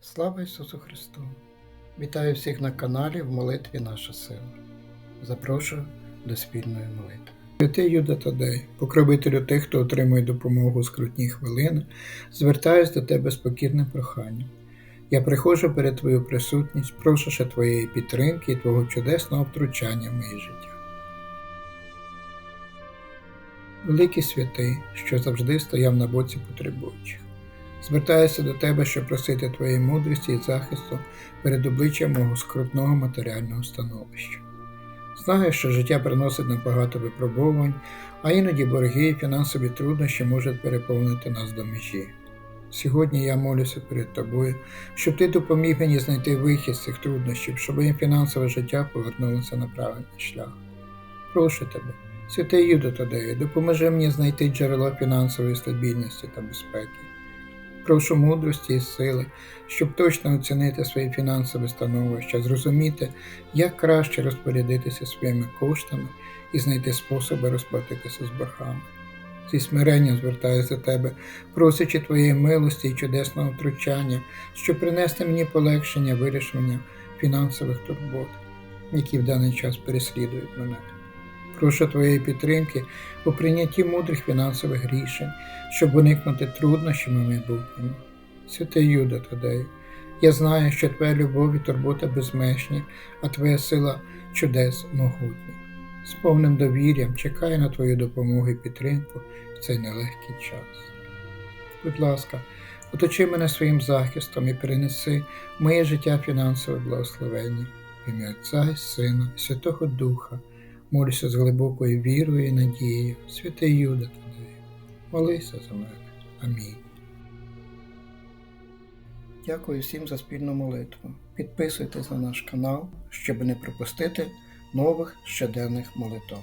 Слава Ісусу Христу! Вітаю всіх на каналі в молитві Наша сила. Запрошую до спільної молитви. Святий Юда Тадей, покровителю тих, хто отримує допомогу у скрутні хвилини, звертаюсь до тебе з покірним проханням. Я приходжу перед Твою присутність, прошу ще Твоєї підтримки і Твого чудесного втручання в моє життя. Великий святий, що завжди стояв на боці потребуючих. Звертаюся до тебе, щоб просити твоєї мудрості і захисту перед обличчям мого скрутного матеріального становища. Знаю, що життя приносить нам багато випробувань, а іноді борги і фінансові труднощі можуть переповнити нас до межі. Сьогодні я молюся перед тобою, щоб ти допоміг мені знайти вихід з цих труднощів, щоб моє фінансове життя повернулося на правильний шлях. Прошу тебе, святий Юдо Тадею, допоможи мені знайти джерело фінансової стабільності та безпеки. Прошу мудрості і сили, щоб точно оцінити своє фінансове становище, зрозуміти, як краще розпорядитися своїми коштами і знайти способи розплатитися з боргами. Зі смиренням звертаюся до тебе, просячи твоєї милості і чудесного втручання, щоб принести мені полегшення вирішення фінансових турбот, які в даний час переслідують мене. Прошу твоєї підтримки у прийнятті мудрих фінансових рішень, щоб уникнути труднощів у майбутньому. Святий Юда Тадею, я знаю, що твоя любов і турбота безмежні, а твоя сила чудес могутня. З повним довір'ям чекаю на твою допомогу і підтримку в цей нелегкий час. Будь ласка, оточи мене своїм захистом і перенеси моє життя фінансове благословення в ім'я Отця і Сина Святого Духа. Молюся з глибокою вірою і надією, святий Юда Тадею, молися за мене. Амінь. Дякую всім за спільну молитву. Підписуйтесь на наш канал, щоб не пропустити нових щоденних молитв.